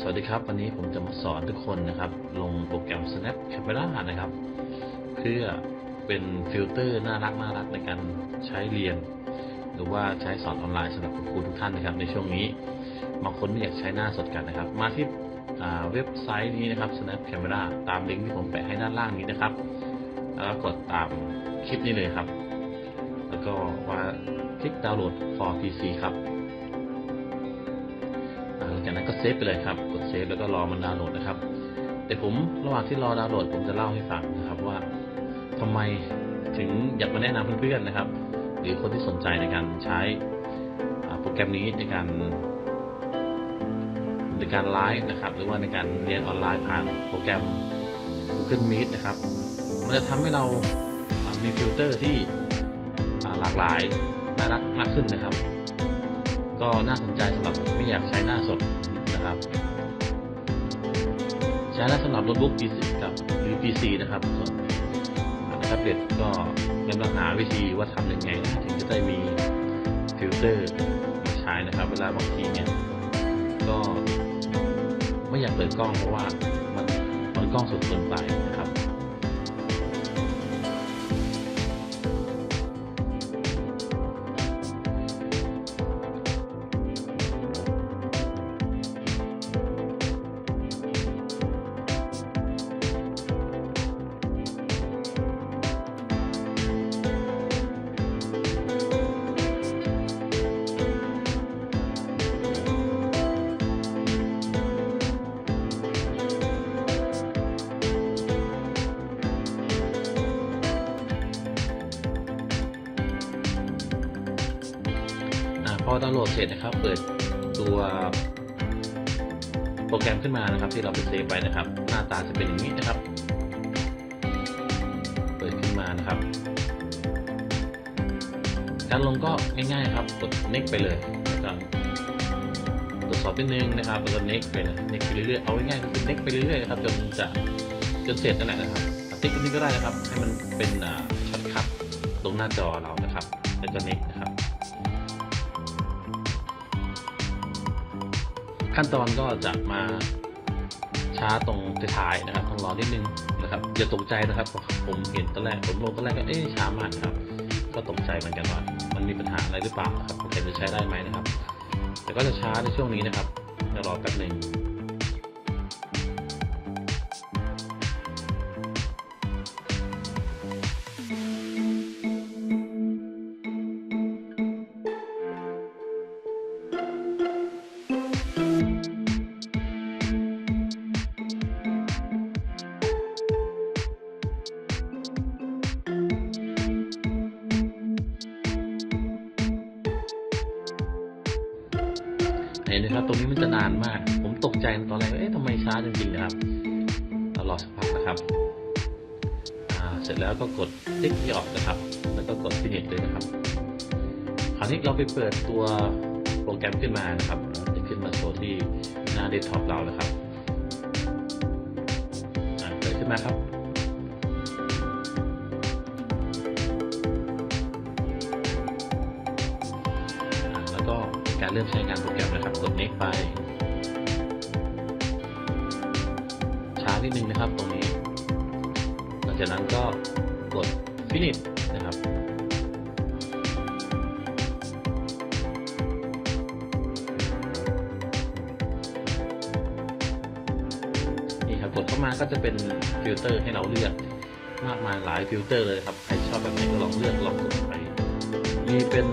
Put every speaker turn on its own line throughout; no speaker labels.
สวัสดีครับ วันนี้ผมจะมาสอนทุกคนนะครับ ลงโปรแกรม Snap Camera นะครับ เพื่อเป็นฟิลเตอร์น่ารักน่ารักในการใช้เรียน หรือว่าใช้สอนออนไลน์สำหรับครูทุกท่านนะครับ ในช่วงนี้บางคนไม่อยากใช้หน้าสดกันนะครับ มาที่เว็บไซต์นี้นะครับ Snap Camera ตามลิงก์ที่ผมแปะให้ด้านล่างนี้นะครับ แล้วก็กดตามคลิปนี้เลยครับ แล้วก็ว่าคลิกดาวน์โหลด for PC ครับ เซฟไปเลยครับ กดเซฟแล้วก็รอมันดาวน์โหลดนะครับ แต่ผมระหว่างที่รอดาวน์โหลด ผมจะเล่าให้ฟังนะครับว่าทำไมถึงอยากมาแนะนำเพื่อนๆนะครับ หรือคนที่สนใจในการใช้โปรแกรมนี้ในการในการไลฟ์นะครับ หรือว่าในการเรียนออนไลน์ผ่านโปรแกรม Google Meet นะครับ มันจะทำให้เรามีฟิลเตอร์ที่หลากหลายน่ารักมากขึ้นนะครับ ก็น่าสนใจสำหรับไม่อยากใช้หน้าสด นะครับ ใช้ได้สำหรับโน้ตบุ๊ก PC กับหรือ PC นะครับ ส่วนแท็บเล็ตก็กำลังหาวิธีว่าทำยังไง ถึงจะได้มีฟิลเตอร์มาใช้นะครับ เวลาบางทีเนี่ยก็ไม่อยากเปิดกล้องเพราะว่ามันมันกล้องสุดเกินไปนะครับ อาพอดาวน์โหลดเสร็จนะครับ เปิดตัวโปรแกรมขึ้นมานะครับ ที่เราไปเซฟไว้นะครับ หน้าตาจะเป็นอย่างนี้นะครับ เปิดขึ้นมานะครับ การลงก็ง่ายๆครับ กด next ไปเลยนะครับตรวจสอบนิดนึงนะครับแล้วก็ next ไปเลย next ไปเรื่อยๆเอาง่ายๆก็คือ next ไปเรื่อยๆนะครับจนจะจนเสร็จนั่นแหละนะครับติ๊กตรงนี้ก็ได้นะครับ ให้มันเป็นอ่าช็อตคัทตรงหน้าจอเรานะครับ แล้วก็ next ขั้นตอนก็จะมาช้าตรงท้ายนะครับต้องรอนิดนึงนะครับอย่าตกใจนะครับผมเห็นตอนแรกผมลงตอนแรกก็เอ๊ะช้ามากครับ ก็ตกใจเหมือนกันว่ามันมีปัญหาอะไรหรือเปล่าครับโปรแกรมจะใช้ได้ไหมนะครับ แต่ก็จะช้าในช่วงนี้นะครับจะรอแป๊บหนึ่ง เห็นไหมครับ ตรงนี้มันจะนานมาก ผมตกใจตอนแรกว่าเอ๊ะทำไมช้าจริงๆนะครับเรารอสักพักนะครับเสร็จแล้วก็กดติ๊กที่ออกนะครับ แล้วก็กดที่เน็ตเลยนะครับ คราวนี้เราไปเปิดตัวโปรแกรมขึ้นมานะครับจะขึ้นมาโชว์ที่หน้าเดสก์ท็อปเรานะครับเปิดขึ้นมาครับ รเริ่มใช้งานโปรแกรมนะครับ กด next ไป ช้านิดนึงนะครับตรงนี้ หลังจากนั้นก็กด finish นะครับนี่ครับกดเข้ามาก็จะเป็นฟิลเตอร์ให้เราเลือกมากมายหลายฟิลเตอร์เลยครับ ใครชอบแบบไหนก็ลองเลือกลองกดไป มีเป็น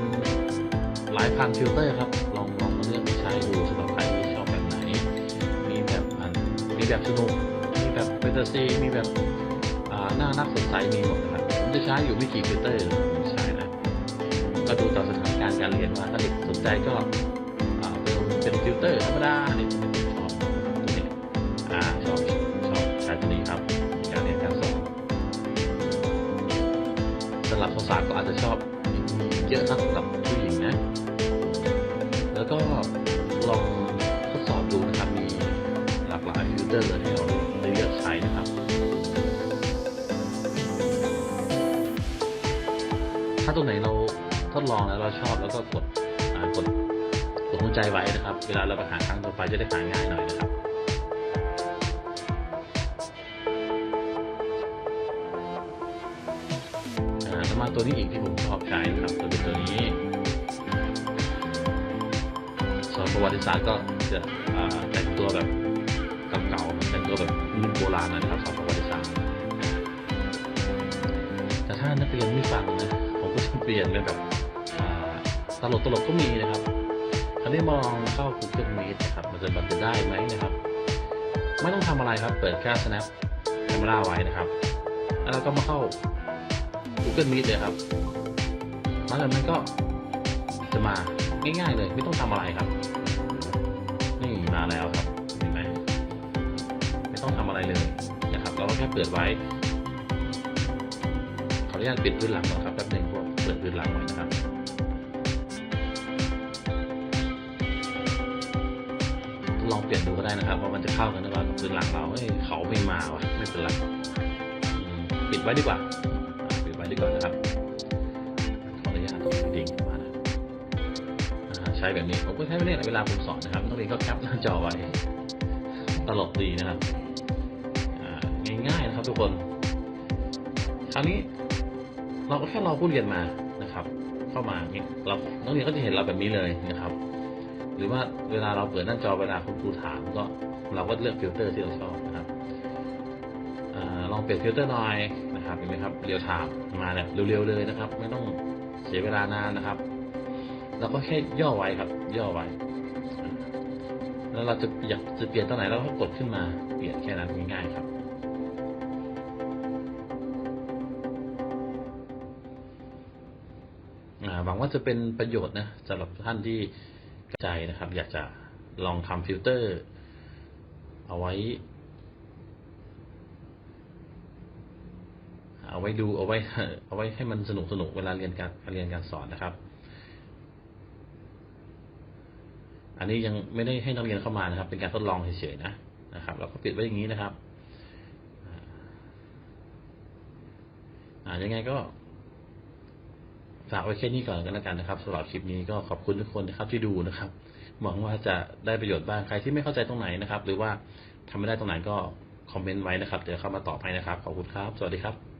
หลายพันฟิลเตอร์ครับ แบบสนุก มีแบบเฟนตาซีมีแบบอ่าน่ารักสดใสมีหมดนะครับผมจะใช้อยู่ไม่กี่ฟิลเตอร์ใช้นะก็ดูต่อสถานการณ์การเรียนว่าถ้าเด็กสนใจก็เป็นเป็นฟิลเตอร์ธรรมดาเนี่ผมชอบตัวนี้อ่าชอบชอบใช้ตัวนี้ครับการเรียนการสอนสำหรับภาษาวๆก็อาจจะชอบเยอะนะสำหรับผู้หญิงนะ แล้วก็ เตอร์ให้เราเลือกใช้นะครับ ถ้าตัวไหนเราทดลองแล้วเราชอบแล้วก็กดกดกดหัวใจไว้นะครับ เวลาเราไปหาครั้งต่อไปจะได้หาง่ายหน่อยนะครับมาตัวนี้อีกที่ผมชอบใช้นะครับตัวเป็นตัวนี้ส่วนประวัติศาสตร์ก็จะแต่งตัวแบบ รุ่นโบราณนะครับสอนประวัติศาสตร์แต่ถ้านักเรียนไม่ฟังนะผมก็จะเปลี่ยนเป็นแบบตลกตลกก็มีนะครับคราวนี้มองเข้า Google Meet นะครับมันจะมันจะได้ไหมนะครับ ไม่ต้องทำอะไรครับ เปิดแค่ snap camera ไว้นะครับ แล้วเราก็มาเข้า Google Meet เลยครับหลังจากนั้นก็จะมาง่ายๆเลย ไม่ต้องทำอะไรครับ นี่มาแล้วครับาเปิดไว้ ขออนุญาตปิดพื้นหลังก่อนครับแป๊บหนึงพวกเปิดพื้นหลังไว้นะครับลองเปลี่ยนดูก็ได้นะครับว่ามันจะเข้ากันหรือเปล่ากับพื้นหลังเราเฮ้ยเขาไม่มาวะไม่เป็นไรปิดไว้ดีกว่าปิดไว้ดีกว่านะครับขออนุญาตตรงดิ่งมานะอ่าใช้แบบนี้ผมก็ใช้แบบนี้แหละเวลาผมสอนนะครับนักเรียนก็แคปหน้าจอไว้ตลกดีนะครับ ทุกคน คราวนี้เราก็แค่รอผู้เรียนมานะครับ เข้ามาเงี้ยเรานักเรียนก็จะเห็นเราแบบนี้เลยนะครับ หรือว่าเวลาเราเปิดหน้าจอเวลาคุณครูถามก็เราก็เลือกฟิลเตอร์ที่เราชอบนะครับอลองเปลี่ยนฟิลเตอร์หน่อยนะครับเห็นไหมครับเรียวถามมาแบบเร็วๆเลยนะครับ ไม่ต้องเสียเวลานานนะครับเราก็แค่ย่อไว้ครับ ย่อไว้ แล้วเราจะอยากจะเปลี่ยนตอนไหนเราก็กดขึ้นมาเปลี่ยนแค่นั้นง่ายๆครับ ว่าจะเป็นประโยชน์นะสำหรับท่านที่ใจนะครับ อยากจะลองทำฟิลเตอร์ เอาไว้ เอาไว้ดูเอาไว้ เอาไว้ให้มันสนุกสนุกเวลาเรียนการเรียนการสอนนะครับ อันนี้ยังไม่ได้ให้นักเรียนเข้ามานะครับ เป็นการทดลองเฉยๆนะนะครับเราก็ปิดไว้อย่างนี้นะครับอ่ายังไงก็ ฝากไว้แค่นี้ก่อนกันแล้วกันนะครับสำหรับคลิปนี้ก็ขอบคุณทุกคนนะครับที่ดูนะครับหวังว่าจะได้ประโยชน์บ้างใครที่ไม่เข้าใจตรงไหนนะครับ หรือว่าทำไม่ได้ตรงไหนก็คอมเมนต์ไว้นะครับ เดี๋ยวเข้ามาตอบให้นะครับ ขอบคุณครับ สวัสดีครับ